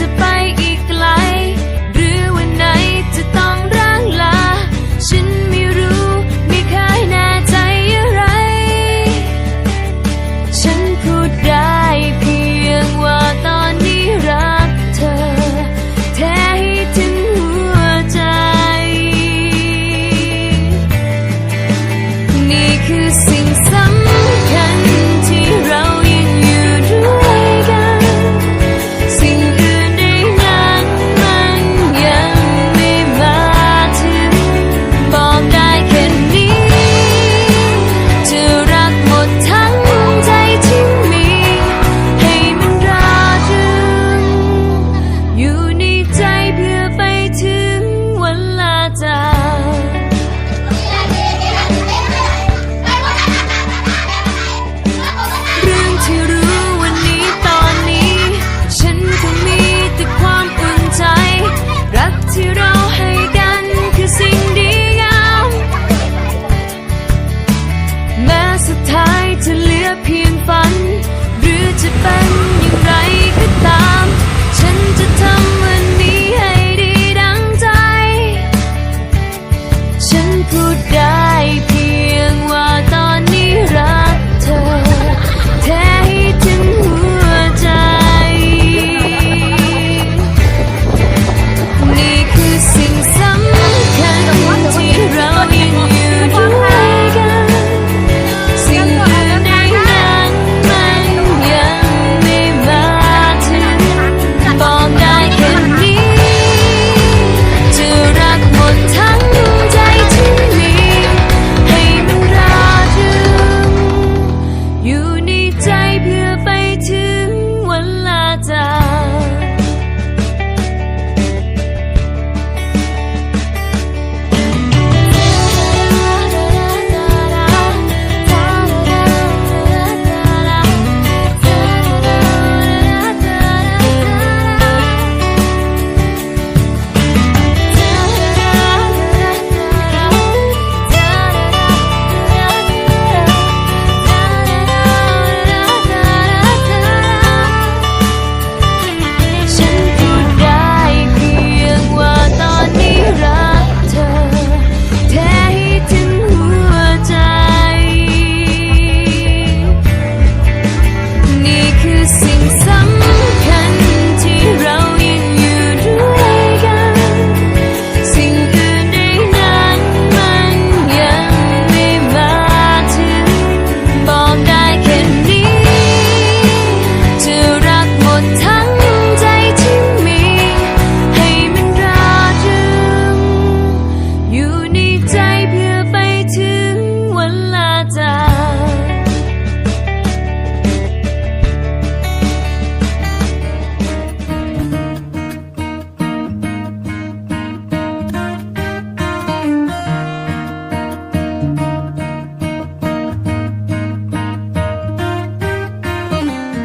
surprise.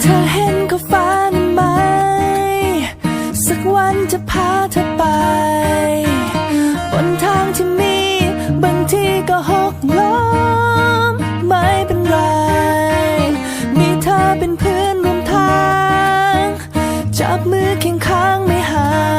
ธอเห็นก็ฟ้านั้นไหม สักวันจะพาเธอไป บนทางที่มีบางทีก็หกล้มไม่เป็นไร มีเธอเป็นเพื่อนร่วมทาง จับมือเคียงข้างไม่ห่าง